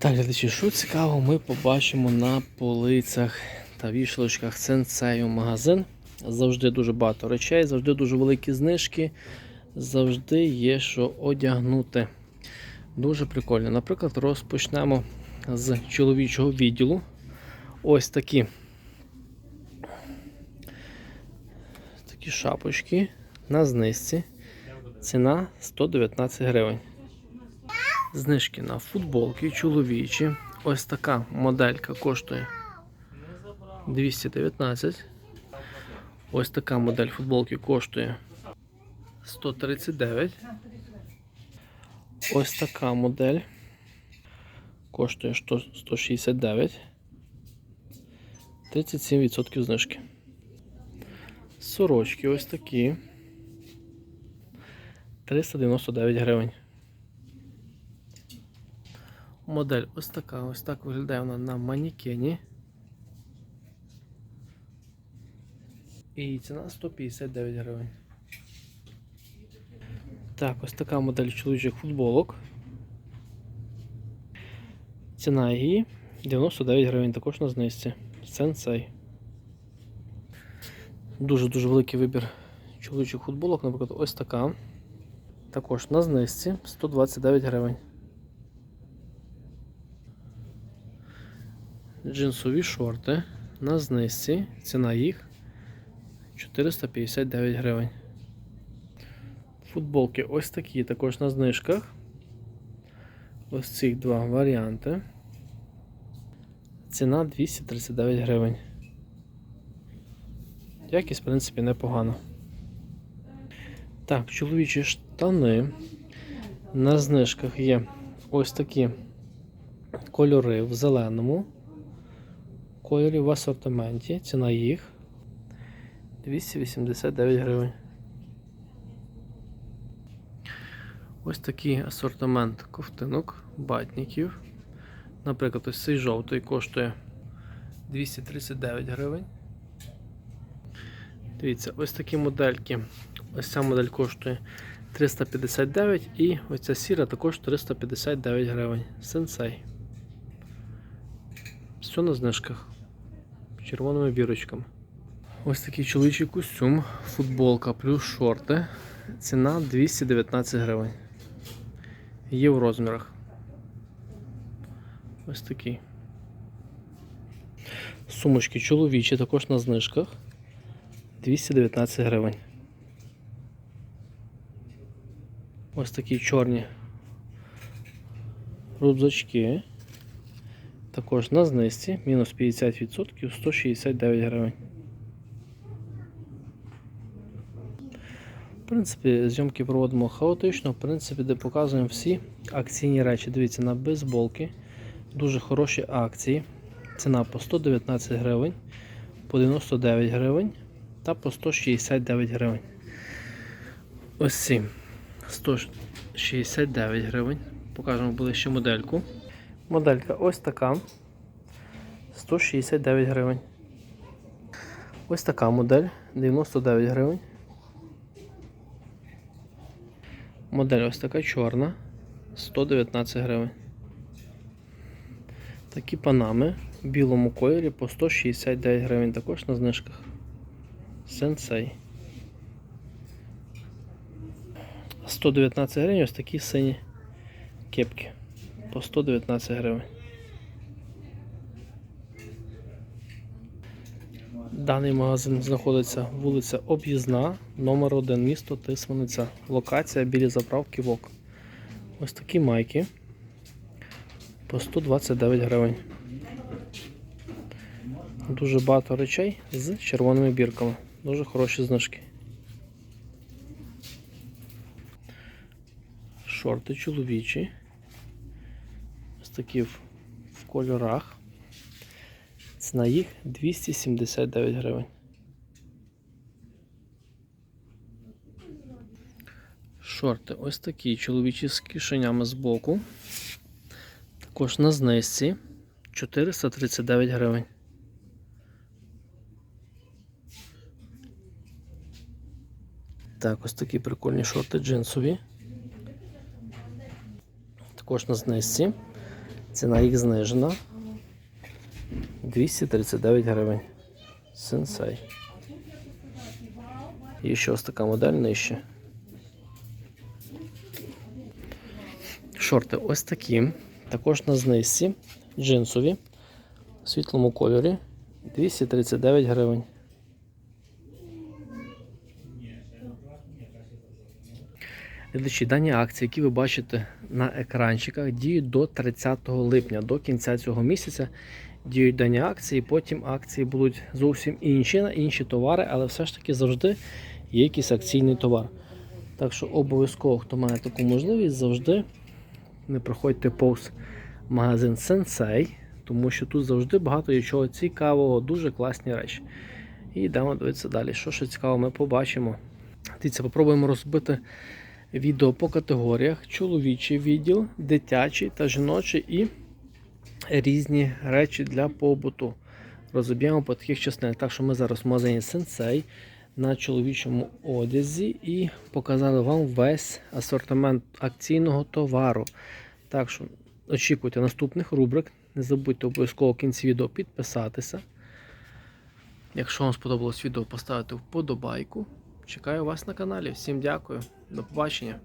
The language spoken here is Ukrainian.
Так, глядачі, що цікаво, ми побачимо на полицях та вішалочках сенсею магазин. Завжди дуже багато речей, завжди дуже великі знижки, завжди є що одягнути. Дуже прикольно. Наприклад, розпочнемо з чоловічого відділу. Ось такі. Такі шапочки на знижці. Ціна 119 гривень. Знижки на футболки чоловічі. Ось така моделька коштує 219. Ось така модель футболки коштує 139. Ось така модель коштує 169. 37% знижки. Сорочки ось такі. 399 гривень. Модель ось така, ось так виглядає вона на манікені. І ціна 159 гривень. Так, ось така модель чоловічих футболок. Ціна її 99 гривень, також на знижці. Сенсей. Дуже-дуже великий вибір чоловічих футболок, наприклад, ось така. Також на знижці 129 гривень. Джинсові шорти на знижці. Ціна їх 459 гривень. Футболки ось такі, також на знижках. Ось ці два варіанти. Ціна 239 гривень. Якість, в принципі, непогано. Так, чоловічі штани. На знижках є ось такі кольори в зеленому кольорі в асортименті. Ціна їх 289 гривень. Ось такий асортимент ковтинок, батників. Наприклад, ось цей жовтий коштує 239 гривень. Дивіться, ось такі модельки. Ось ця модель коштує 359 і ось ця сіра також 359 гривень. Сенсей. Все на знижках. Червоними бірочками. Ось такий чоловічий костюм, футболка плюс шорти. Ціна 219 гривень. Є в розмірах. Ось такий. Сумочки чоловічі також на знижках. 219 гривень. Ось такі чорні рюкзачки. Також на знижці, мінус 50%, 169 гривень. В принципі, зйомки проводимо хаотично, в принципі, де показуємо всі акційні речі. Дивіться, на бейсболки. Дуже хороші акції. Ціна по 119 гривень, по 99 гривень та по 169 гривень. Ось ці 169 гривень. Покажемо ближче модельку. Моделька ось така. 169 гривень. Ось така модель 99 гривень. Модель ось така чорна 119 гривень. Такі панами в білому кольорі по 169 гривень також на знижках. Сенсей. 119 гривень ось такі сині кепки по 119 гривень. Даний магазин знаходиться вулиця Об'їзна, номер 1 місто Тисманиця. Локація біля заправки ВОК. Ось такі майки по 129 гривень. Дуже багато речей з червоними бірками. Дуже хороші знижки. Шорти чоловічі. Ось такі в, кольорах. Ціна їх 279 гривень. Шорти ось такі чоловічі з кишенями з боку. Також на знижці 439 гривень. Так, ось такі прикольні шорти джинсові. Також на знижці Ціна їх знижена. 239 гривень. Сенсей. І ще ось така модель нижче. Шорти ось такі. Також на знизці. Джинсові. В світлому кольорі. 239 гривень. Глядачі, дані акції, які ви бачите на екранчиках, діють до 30 липня, до кінця цього місяця діють дані акції. Потім акції будуть зовсім інші на інші товари, але все ж таки завжди є якийсь акційний товар. Так що обов'язково, хто має таку можливість, завжди не проходьте повз магазин Sensei, тому що тут завжди багато є чого цікавого, дуже класні речі. І йдемо дивитися далі. Що ще цікаво, ми побачимо. Дивіться, попробуємо розбити відео по категоріях: чоловічий відділ, дитячий та жіночий і різні речі для побуту. Розоб'ємо по таких частинах. Так що ми зараз в магазині Sensei на чоловічому одязі і показали вам весь асортимент акційного товару. Так що очікуйте наступних рубрик. Не забудьте обов'язково в кінці відео підписатися. Якщо вам сподобалось відео, поставити вподобайку. Чекаю вас на каналі. Всім дякую. До побачення.